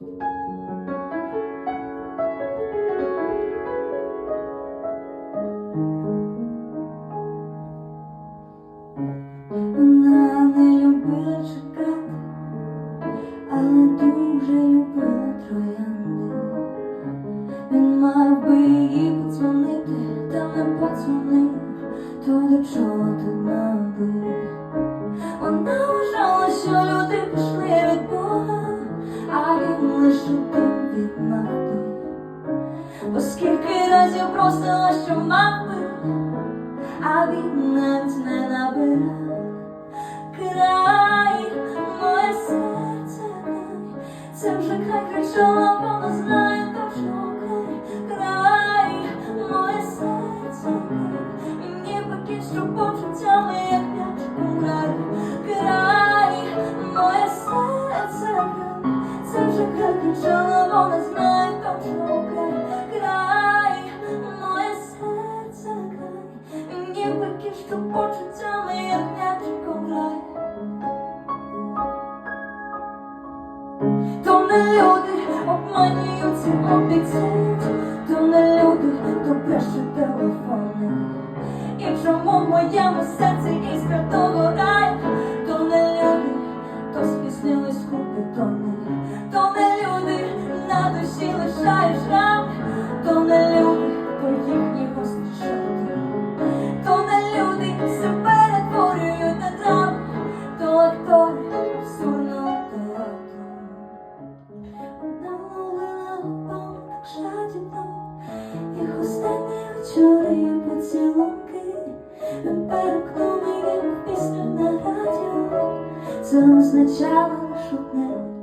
Вона не любила чекати, але дуже любила троянди. Він мав би її подзвонити, та не подзвонив, то чого тут мав би? Бо скільки разів просила, що мав би, а він навіть не набирав. Край, моє серце край, це вже край кричала, вона знає точно край, край, моє серце край, і ніби кіт, що почуттями, як м'ячиком грає, край, моє серце край, це вже край кричала, і кіт, що почуттями, як м'ячиком грає. То не люди обманюються, обіцяють, то не люди, то пишуть телефони. І чому в моєму серці іскра догорає, останні вечори і поцілунки. Переклав пісню на радіо Це означало одне